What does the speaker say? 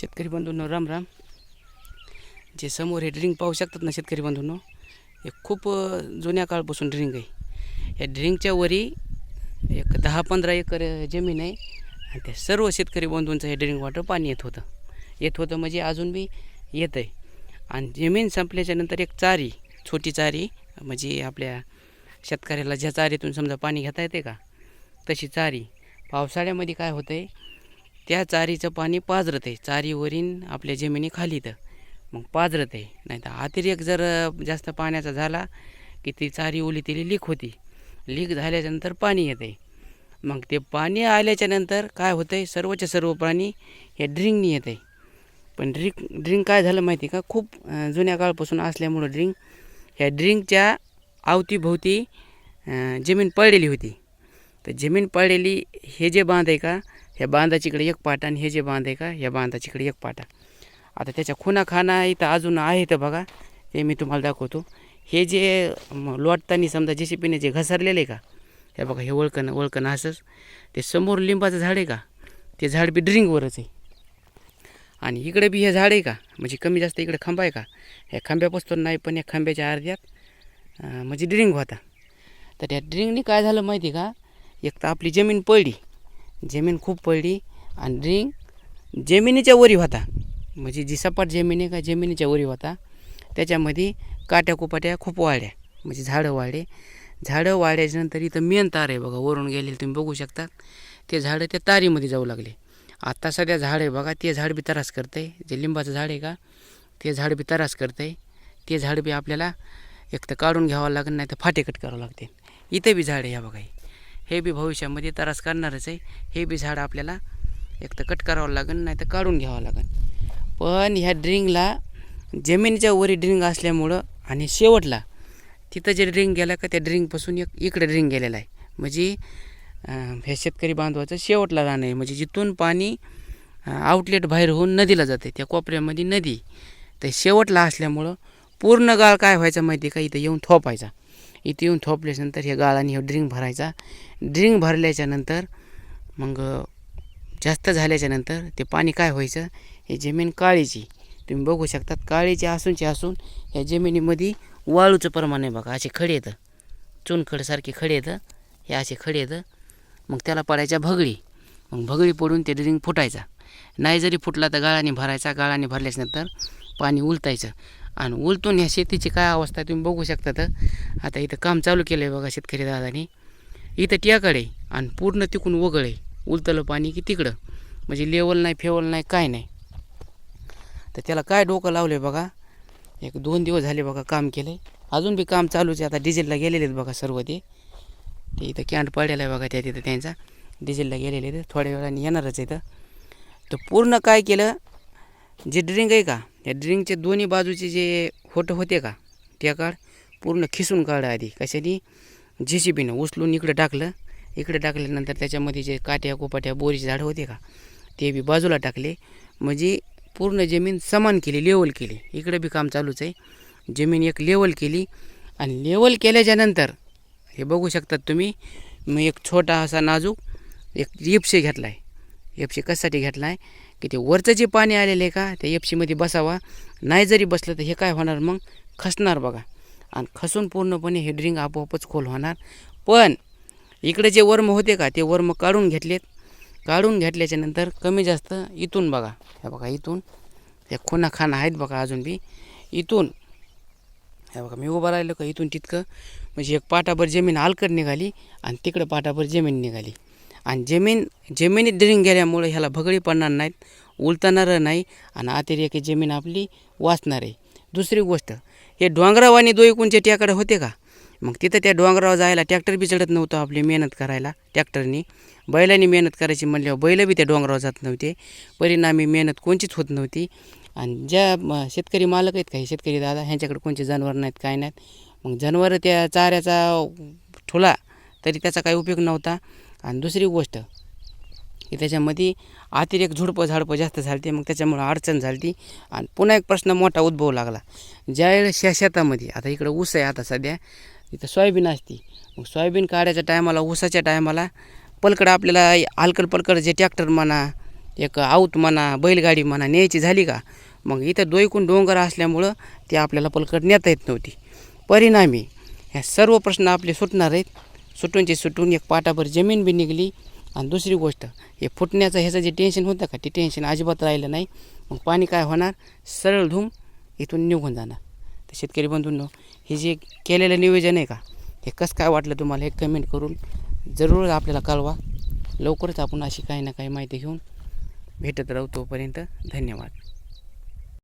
शेतकरी बंधूंनो राम राम. जे समोर हे ड्रिंक पाहू शकतात ना शेतकरी बंधूंनो हे खूप जुन्या काळपासून ड्रिंक आहे. या ड्रिंकच्या वरी एक दहा पंधरा एकर जमीन आहे आणि त्या सर्व शेतकरी बंधूंचं हे ड्रिंक वॉटर पाणी येत होतं. येत होतं म्हणजे अजून बी येत आहे. आणि जमीन संपल्याच्या नंतर एक चारी छोटी चारी म्हणजे आपल्या शेतकऱ्याला ज्या चारीतून समजा पाणी घेता येते का तशी चारी. पावसाळ्यामध्ये काय होतं आहे त्या चारीचं पाणी पाजरत आहे. चारीवरील आपल्या जमिनी खाली तर मग पाजरत आहे. नाही तर अतिरेक जर जास्त पाण्याचा झाला की ती चारी ओली तिली लीक होती. लीक झाल्याच्यानंतर पाणी येतं आहे. मग ते पाणी आल्याच्यानंतर काय होतं आहे सर्वच्या सर्व प्राणी हे ड्रिंकनी येतं आहे. पण ड्रिंक ड्रिंक काय झालं माहिती का? खूप जुन्या काळपासून असल्यामुळं ड्रिंक ह्या ड्रिंकच्या अवतीभोवती जमीन पडलेली होती. तर जमीन पडलेली हे जे बांध आहे का? ह्या बांधाची इकडे एक पाटा आणि हे जे बांध आहे का ह्या बांधाची इकडे एक पाटा. आता त्याच्या खुना खाना इथं अजून आहे तर बघा ते मी तुम्हाला दाखवतो. हे जे म, लोटताना समजा जे पिणे जे घसरलेले आहे का हे बघा हे वळकण वळकण असंच. ते समोर लिंबाचं झाड आहे का ते झाड बी ड्रिंकवरच आहे. आणि इकडे बी हे झाड आहे का म्हणजे कमी जास्त इकडे खांबा आहे का ह्या खांब्यापासून नाही पण या खांब्याच्या अर्ध्यात म्हणजे ड्रिंक होता. तर त्या ड्रिंकनी काय झालं माहिती आहे का एक तर आपली जमीन पडली. जमीन खूप पडली आणि ड्रिंक जमिनीच्या वरी होता. म्हणजे जी सपाट जमीन आहे का जमिनीच्या वरी होता. त्याच्यामध्ये काट्या कुपाट्या खूप वाढल्या. म्हणजे झाडं वाढले. झाडं वाढल्याच्यानंतर इथं मेन तार आहे बघा. वरून गेलेले तुम्ही बघू शकता. ते झाडं त्या तारीमध्ये जाऊ लागले. आत्ता सध्या झाड आहे बघा. ते झाड बी तरास करते आहे जे लिंबाचं झाड आहे का ते झाड बी तरास करते आहे ते झाड बी आपल्याला एक तर काढून घ्यावं लागेल नाही तर फाटे कट करावं लागते इथं बी झाड आहे ह्या बघा. हे. बी भविष्यामध्ये तरास करणारच आहे. हे बी झाड आपल्याला एक तर कट करावं लागेल नाही तर काढून घ्यावं लागेल पण ह्या ड्रिंकला जमिनीच्या वरी ड्रिंक असल्यामुळं आणि शेवटला तिथं जे ड्रिंक गेला का त्या ड्रिंकपासून एक इकडे ड्रिंक गेलेला आहे. म्हणजे हे शेतकरी बांधवाचं शेवटला राहणं आहे. म्हणजे जिथून पाणी आउटलेट बाहेर होऊन नदीला जाते त्या कोपऱ्यामध्ये नदी. तर शेवटला असल्यामुळं पूर्ण गाळ काय व्हायचा माहिती आहे का? इथं येऊन थोपायचा. इथे येऊन थोपल्याच्यानंतर हे गाळाने हे ड्रिंक भरायचा. ड्रिंक भरल्याच्यानंतर मग जास्त झाल्याच्यानंतर ते पाणी काय व्हायचं? हे जमीन काळीची. तुम्ही बघू शकतात काळीची असूनची असून या जमिनीमध्ये वाळूचं प्रमाण आहे बघा. असे खडे येतं चुनखडसारखे खडे येतं हे असे खडे येतं मग त्याला पडायच्या भगळी. मग भगळी पडून ते ड्रिंक फुटायचा. नाही जरी फुटला तर गाळाने भरायचा. गाळाने भरल्याच्यानंतर पाणी उलटायचं आणि उलटून ह्या शेतीची काय अवस्था आहे तुम्ही बघू शकता तर. आता इथं काम चालू केलं आहे बघा शेतकरी दादानी. इथं टियाकडे आणि पूर्ण तिकून वगळ आहे. उलतलं पाणी की तिकडं. म्हणजे लेवल नाही फेवल नाही काय नाही. तर त्याला काय डोकं लावलं आहे बघा. एक दोन दिवस झाले बघा काम केलं आहे अजून बी काम चालूच आहे. आता डिझेलला गेलेले आहेत बघा सर्व ते. ते इथं कॅन्ट पडलेला आहे बघा त्या तिथं त्यांचा. डिझेलला गेलेले आहेत. थोड्या वेळाने येणारच इथं. तर पूर्ण काय केलं? जे ड्रिंक आहे का? त्या ड्रिंकचे दोन्ही बाजूचे जे होटं होते का त्या काढ पूर्ण खिसून काढा आधी. कशाने? जे सी बीनं उचलून इकडं टाकलं. इकडे टाकल्यानंतर त्याच्यामध्ये जे काट्या कोपाट्या बोरीचे झाडं होते का ते बी बाजूला टाकले. म्हणजे पूर्ण जमीन समान केली लेवल केली. इकडे बी काम चालूच आहे. जमीन एक लेवल केली आणि लेवल केल्याच्यानंतर हे बघू शकतात तुम्ही मी एक छोटा असा नाजूक एक येपशे घेतला आहे येपशे कशासाठी घेतला आहे की ते वरचं जे पाणी आलेलं आहे का त्या येपशीमध्ये बसावा. नाही जरी बसलं तर हे काय होणार मग? खसणार बघा. आणि खसून पूर्णपणे हे ड्रिंक आपोआपच खोल होणार. पण इकडे जे वर्म होते का ते वर्म काढून घेतलेत. काढून घेतल्याच्या नंतर कमी जास्त इथून बघा. हे बघा इथून. हे खुना खाना आहेत बघा अजून बी. इथून. हे बघा मी उभं राहिलो का इथून तितकं. म्हणजे एक पाटाभर जमीन आलकड निघाली आणि तिकडं पाटाभर जमीन निघाली. आणि जमीन जमिनीत ड्रिंक गेल्यामुळे ह्याला भगडी पडणार नाहीत उलटणारं नाही आणि अतिरेकी जमीन आपली वाचणार आहे. दुसरी गोष्ट हे डोंगरावानी दोईकूनचे ट्याकडे होते का? मग तिथं त्या डोंगरावर जायला ट्रॅक्टर बी चढत नव्हतं आपली मेहनत करायला ट्रॅक्टरनी. बैलांनी मेहनत करायची म्हणल्यावर बैल बी त्या डोंगरावर जात नव्हते. परिणामी मेहनत कोणचीच होत नव्हती. आणि ज्या शेतकरी मालक आहेत काही शेतकरी दादा ह्यांच्याकडे कोणचे जनावर नाहीत काय नाहीत. मग जनावरं त्या चाऱ्याचा ठुला तरी त्याचा काही उपयोग नव्हता. आणि दुसरी गोष्ट की त्याच्यामध्ये अतिरेक झुडपं झाडपं जास्त झालते मग त्याच्यामुळं अडचण झाली आणि पुन्हा एक प्रश्न मोठा उद्भवू लागला. ज्यावेळेस शे शेतामध्ये आता इकडं ऊस आहे आता सध्या इथं सोयाबीन असते. मग सोयाबीन काढायच्या टायमाला ऊसाच्या टायमाला पलकड आपल्याला हलकड पलकड जे ट्रॅक्टर म्हणा एक आऊत म्हणा बैलगाडी म्हणा न्यायची झाली का? मग इथं दोयकून डोंगर असल्यामुळं ते आपल्याला पलकड नेता येत नव्हती. परिणामी ह्या सर्व प्रश्न आपले सुटणार आहेत. सुटूनचे सुटून एक पाटाभर जमीन बी निघली. आणि दुसरी गोष्ट हे फुटण्याचं ह्याचं जे टेन्शन होतं का ते टेन्शन अजिबात राहिलं नाही. मग पाणी काय होणार? सरळ धूम इथून निघून जाणार. तर शेतकरी बंधूंनो हे जे केलेलं नियोजन आहे का हे कसं काय वाटलं तुम्हाला हे कमेंट करून? जरूर आपल्याला कळवा. लवकरच आपण अशी काही ना काही माहिती घेऊन भेटत राहू तोपर्यंत धन्यवाद.